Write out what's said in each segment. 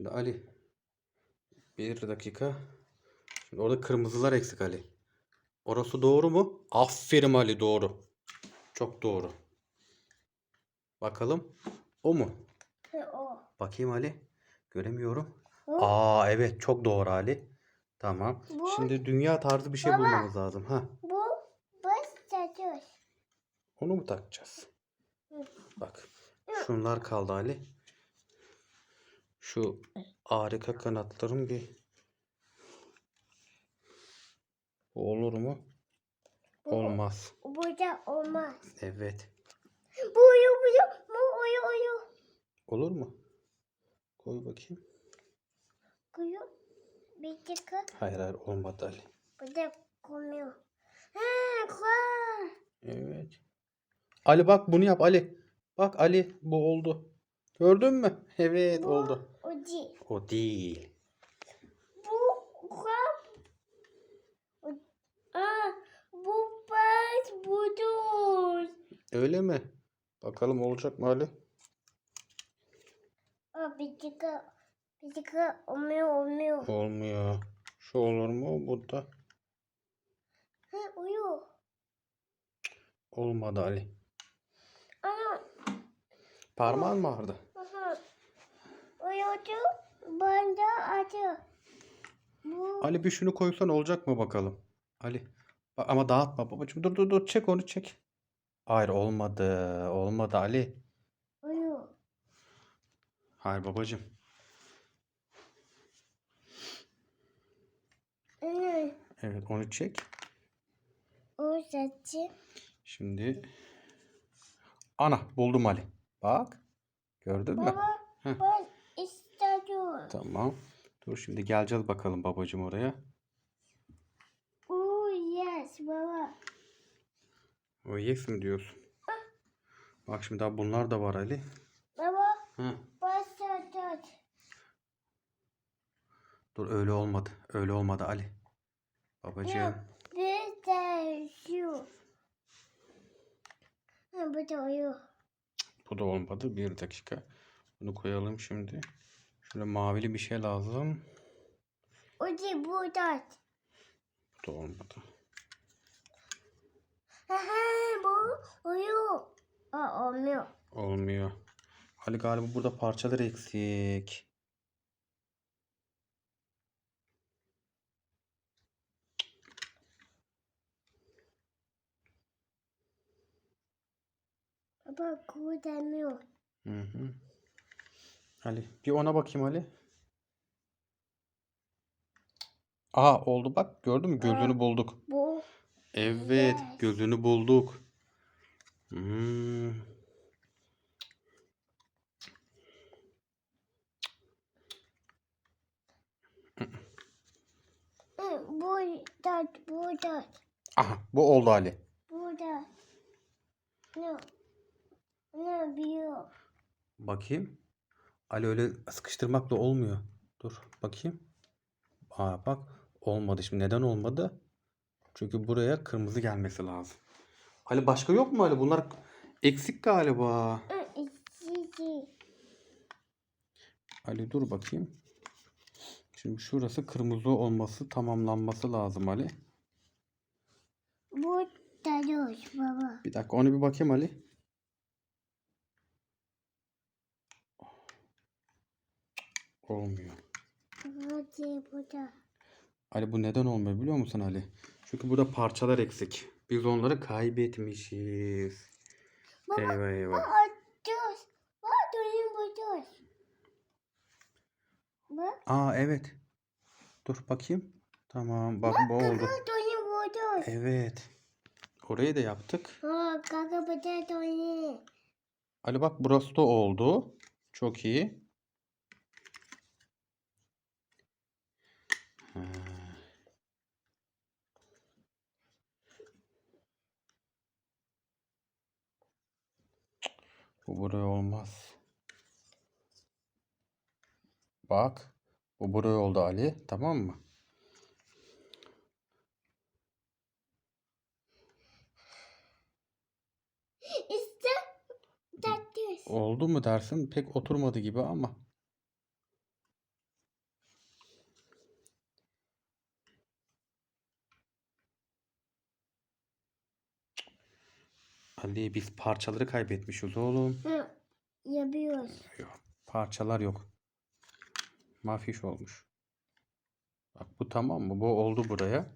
Şimdi Ali. Bir dakika. Şimdi orada kırmızılar eksik Ali. Orası doğru mu? Aferin Ali doğru. Çok doğru. Bakalım. O mu? O. Bakayım Ali. Göremiyorum. O. Aa evet çok doğru Ali. Tamam. Bu- Şimdi dünya tarzı bir şey Baba. bulmamız lazım. Ha. Bu çatır. Onu mu takacağız? Hı. Bak. Şunlar kaldı Ali. Şu harika kanatların bir Bu olur mu? Bu- Olmaz. Burada olmaz. Evet. Bu uyu uyu. Bu uyu uyu. Olur mu? Koy bakayım. Kuyu. Bir dakika. Hayır hayır olmadı Ali. Burada koyuyor. Ha koy. Evet. Ali bak bunu yap Ali. Bak Ali bu oldu. Gördün mü? Evet Bu oldu. Değil. O değil. Bu kap. Aa, bu baş budur. Öyle mi? Bakalım olacak mı Ali? Aa, bir dakika. Bir dakika. Olmuyor olmuyor. Olmuyor. Şu olur mu? Bu da Ha uyu. olmadı Ali. Ama Parmağın mı ağrıdı? Aha. Uyudu. Ben de acı. Bu Ali bir şunu koysan olacak mı bakalım? Ali. Bak ama dağıtma babacığım. Dur dur dur çek onu çek. Hayır olmadı. Olmadı Ali. uyu. Hayır babacığım. Evet onu çek. O saçı. Şimdi ana buldum Ali. Bak. Gördün mü? Baba Heh. ben istiyorum. Tamam. Dur şimdi geleceğiz bakalım babacığım oraya. Oh yes baba. O yes mi diyorsun? Bak şimdi daha bunlar da var Ali. Baba Hı. başladı. Dur öyle olmadı. Öyle olmadı Ali. Babacığım. Bir de şu. Bu da uyu. Bu da olmadı. Bir dakika. Bunu koyalım şimdi. Şöyle mavili bir şey lazım. O da burada. Bu da olmadı. Bu uyu. Aa olmuyor. Olmuyor. Ali galiba burada parçalar eksik. Baba kurtarmıyor. Hı hı. Ali bir ona bakayım Ali. Aa oldu bak gördün mü gözünü bulduk. Bu Evet gözünü bulduk. Hmm. Burada burada Aha bu oldu Ali. burada. Ne? Ne biliyor? Bakayım. Ali öyle sıkıştırmakla olmuyor. Dur bakayım. Aa bak olmadı. Şimdi neden olmadı? Çünkü buraya kırmızı gelmesi lazım. Ali başka yok mu Ali? Bunlar eksik galiba. Ali dur bakayım. Şimdi şurası kırmızı olması tamamlanması lazım Ali. Bu da yok baba. Bir dakika onu bir bakayım Ali. Olmuyor. Hadi burada. Ali bu neden olmuyor biliyor musun Ali? Çünkü burada parçalar eksik. Biz onları kaybetmişiz. Baba, Eyvah eyvah. Aa, dur. Bak dönün burada. Bak. Aa evet. Dur bakayım. Tamam bak bu oldu. Dönün burada. Evet. Orayı da yaptık. Ha kaka dönün. Ali bak burası da oldu. Çok iyi. Bu buraya olmaz. Bak. Bu buraya oldu Ali. Tamam mı? İşte tatlı. Oldu mu dersin? Pek oturmadı gibi ama. Ali biz parçaları kaybetmişiz oğlum. Hı. Yapıyoruz. Yok. Parçalar yok. Mafiş olmuş. Bak bu tamam mı? Bu oldu buraya.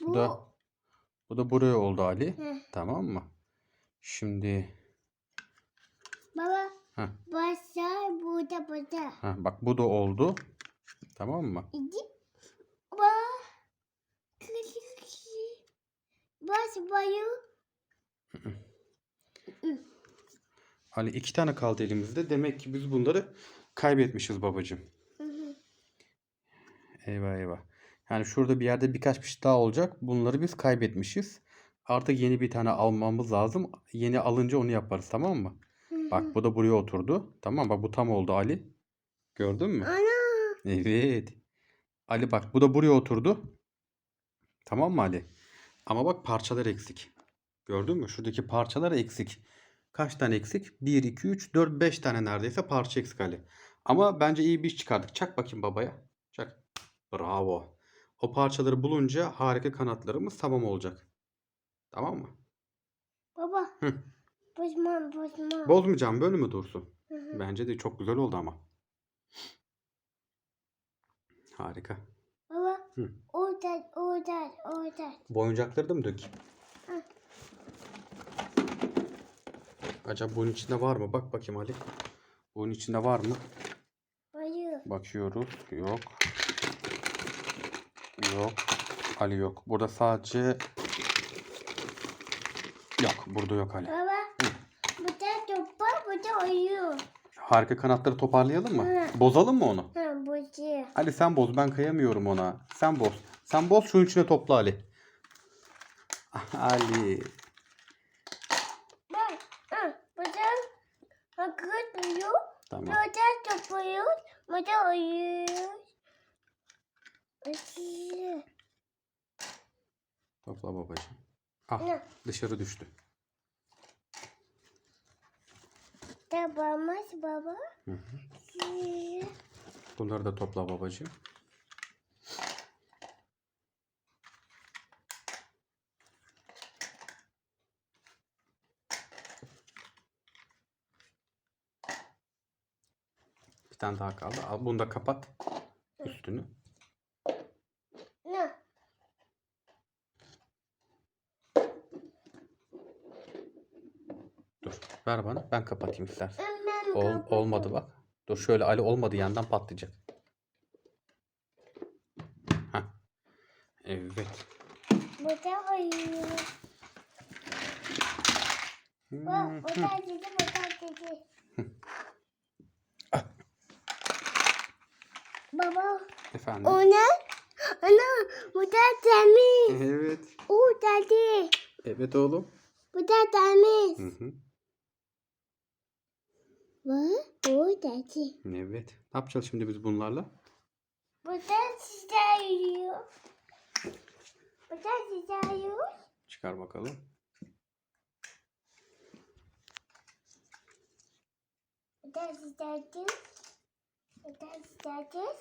Bu Bu. da bu da buraya oldu Ali. Hı. Tamam mı? Şimdi Baba. Heh. Başlar burada burada. ha, bak bu da oldu. Tamam mı? İki. Bak. Baş bayı. Ali iki tane kaldı elimizde. Demek ki biz bunları kaybetmişiz babacığım. Hı hı. Eyvah eyvah. Yani şurada bir yerde birkaç bir şey daha olacak. Bunları biz kaybetmişiz. Artık yeni bir tane almamız lazım. Yeni alınca onu yaparız tamam mı? Hı Bak bu da buraya oturdu. Tamam bak bu tam oldu Ali. Gördün mü? Ana. Evet. Ali bak bu da buraya oturdu. Tamam mı Ali? Ama bak parçalar eksik. Gördün mü? Şuradaki parçalar eksik. Kaç tane eksik? 1, 2, 3, 4, 5 tane neredeyse parça eksik Ali. Ama bence iyi bir iş çıkardık. Çak bakayım babaya. Çak. Bravo. O parçaları bulunca harika kanatlarımız tamam olacak. Tamam mı? Baba. Hı. Bozma bozma. Bozmayacağım böyle mi dursun? Hı hı. Bence de çok güzel oldu ama. Harika. Baba. Hı. Oradan oradan oradan. Bu oyuncakları da mı dökeyim? Acaba bunun içinde var mı? Bak bakayım Ali. Bunun içinde var mı? Bayı. Bakıyoruz. Yok. Yok. Ali yok. Burada sadece... Yok. Burada yok Ali. Baba. Burada topa burada uyuyor. Harika kanatları toparlayalım mı? Hı. Bozalım mı onu? Ha burada. Ali sen boz. Ben kayamıyorum ona. Sen boz. Sen boz şunun içine topla Ali. Ali. Bak. Ha burada. Hakikaten uyuyor. Tamam. Topluyor. Burada uyuyor. Uyuyor. Topla babacığım. Ah Ne? dışarı düştü. Tabamaz baba. Hı hı. Bunları da topla babacığım. Tane daha kaldı. Al bunu da kapat. Üstünü. Ne? Dur. Ver bana. Ben kapatayım istersen. Ol, olmadı bak. Dur şöyle Ali olmadı yandan patlayacak. Heh. Evet. Burada uyuyor. Bak Hı hı. burada dedi burada dedi. Ah. Baba. Efendim. O ne? Ana burada temiz. Evet. O dedi. Evet oğlum. Burada temiz. Hı hı. Bak o dedi. Evet. Ne yapacağız şimdi biz bunlarla? Burada size uyuyor. Burada size uyuyor. Çıkar bakalım. Burada size uyuyor. Burada size uyuyor.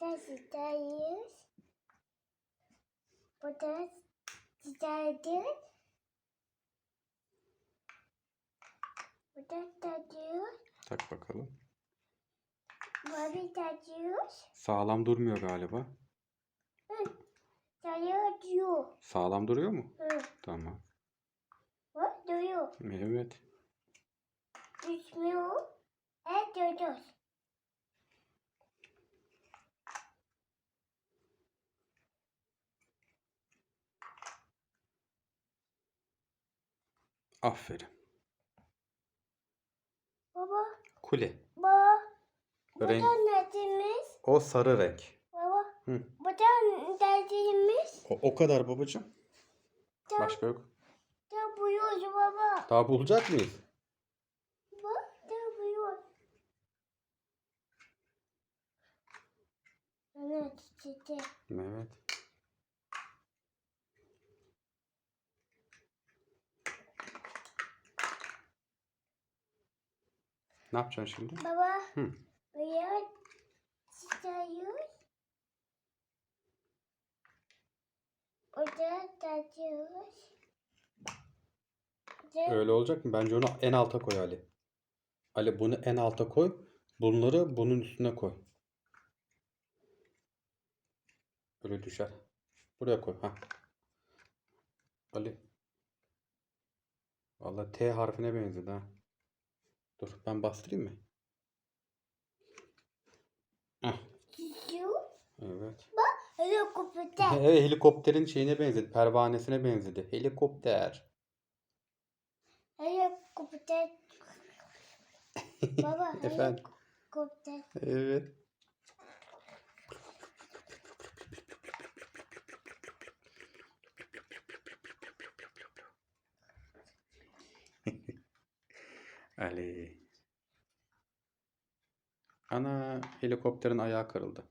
Burada size uyuyor. Burada size uyuyor. Burada tacıyor. Tak bakalım. Babi tacıyor. Sağlam durmuyor galiba. Tacıyor diyor. Sağlam duruyor mu? Hı. Tamam. Bak duruyor. Evet. Düşmüyor. Evet duruyor. Aferin. Baba. Kule. Baba. Renk. Burada nedimiz. O sarı renk. Baba. Hı. Burada nedimiz. O, o kadar babacığım. Da, Başka yok. da buyuyoruz baba. Daha bulacak mıyız? Bak da buyuyor. Evet çiçeği. Evet. Ne yapacaksın şimdi? Baba. Hı. Çiçeği. Burada tacıyoruz. helikopter. Öyle olacak mı? Bence onu en alta koy Ali. Ali bunu en alta koy. Bunları bunun üstüne koy. Öyle düşer. Buraya koy. Ha. Ali. Vallahi T harfine benzedi ha. Dur ben bastırayım mı? Heh, evet. helikopter. Evet, helikopterin şeyine benzedi. Pervanesine benzedi. Helikopter. Helikopter. Baba Efendim. helikopter. Evet. Ali. Ana helikopterin ayağı kırıldı.